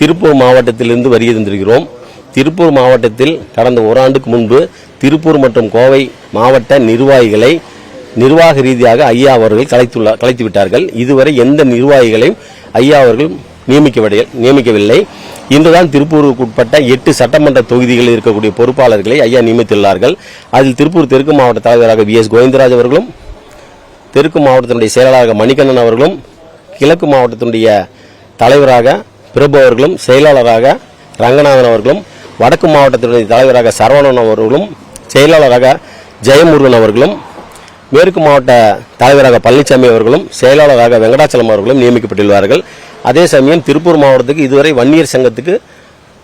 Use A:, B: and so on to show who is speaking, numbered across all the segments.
A: திருப்பூர் மாவட்டத்திலிருந்து வருகை தந்திருக்கிறோம். திருப்பூர் மாவட்டத்தில் கடந்த ஓராண்டுக்கு முன்பு திருப்பூர் மற்றும் கோவை மாவட்ட நிர்வாகிகளை நிர்வாக ரீதியாக ஐயா அவர்கள் கலைத்துள்ள கலைத்து விட்டார்கள் இதுவரை எந்த நிர்வாகிகளையும் ஐயா அவர்கள் நியமிக்கவில்லை நியமிக்கவில்லை. இன்றுதான் திருப்பூருக்கு உட்பட்ட எட்டு சட்டமன்ற தொகுதிகளில் இருக்கக்கூடிய பொறுப்பாளர்களை ஐயா நியமித்துள்ளார்கள். அதில் திருப்பூர் தெற்கு மாவட்ட தலைவராக வி எஸ் கோவிந்தராஜ் அவர்களும் தெற்கு மாவட்டத்தினுடைய செயலாளராக மணிகண்ணன் அவர்களும் கிழக்கு மாவட்டத்தினுடைய தலைவராக பிரபு அவர்களும் செயலாளராக ரங்கநாதன் அவர்களும் வடக்கு மாவட்டத்தினுடைய தலைவராக சரவணன் அவர்களும் செயலாளராக ஜெயமுருகன் அவர்களும் மேற்கு மாவட்ட தலைவராக பழனிசாமி அவர்களும் செயலாளராக வெங்கடாச்சலம் அவர்களும் நியமிக்கப்பட்டுள்ளார்கள். அதே சமயம் திருப்பூர் மாவட்டத்துக்கு இதுவரை வன்னியர் சங்கத்துக்கு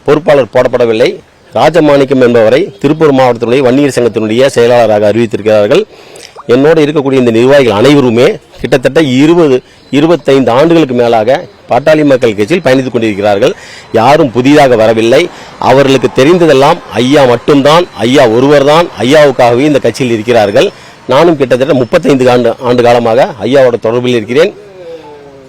A: பொறுப்பாளர் போடப்படவில்லை. ராஜமாணிக்கம் என்பவரை திருப்பூர் மாவட்டத்தினுடைய வன்னியர் சங்கத்தினுடைய செயலாளராக அறிவித்திருக்கிறார்கள். என்னோடு இருக்கக்கூடிய இந்த நிர்வாகிகள் அனைவருமே கிட்டத்தட்ட இருபது இருபத்தைந்து ஆண்டுகளுக்கு மேலாக பாட்டாளி மக்கள் கட்சியில் பயணித்துக் கொண்டிருக்கிறார்கள். யாரும் புதிதாக வரவில்லை. அவர்களுக்கு தெரிந்ததெல்லாம் ஐயா மட்டும்தான் ஐயா ஒருவர்தான் ஐயாவுக்காகவே இந்த கட்சியில் இருக்கிறார்கள். நானும் கிட்டத்தட்ட முப்பத்தைந்து ஆண்டு ஆண்டு காலமாக ஐயாவோட தொடர்பில் இருக்கிறேன்.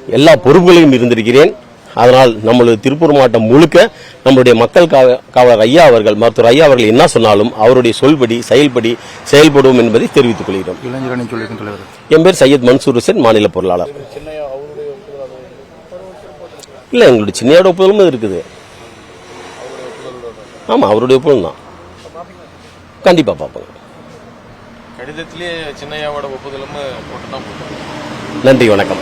A: எல்லா பொறுப்புகளையும் இருந்திருக்கிறேன். அதனால் நம்மளது திருப்பூர் மாவட்டம் முழுக்க நம்மளுடைய மக்கள் காவலர் ஐயா அவர்கள் மருத்துவர் ஐயா அவர்கள் என்ன சொன்னாலும் அவருடைய சொல்படி செயல்படி செயல்படுவோம் என்பதை தெரிவித்துக் கொள்கிறோம். என் பேர் சையத் மன்சூர் ஹுசேன் மாநில பொருளாளர். இல்லை எங்களுடைய சின்னையோட ஒப்புதலும் இருக்குது. ஆமாம் அவருடைய ஒப்புதல் தான். கண்டிப்பாக பார்ப்போங்க
B: கடிதத்திலே சின்னையாவோட ஒப்புதலும்
A: நன்றி வணக்கம்.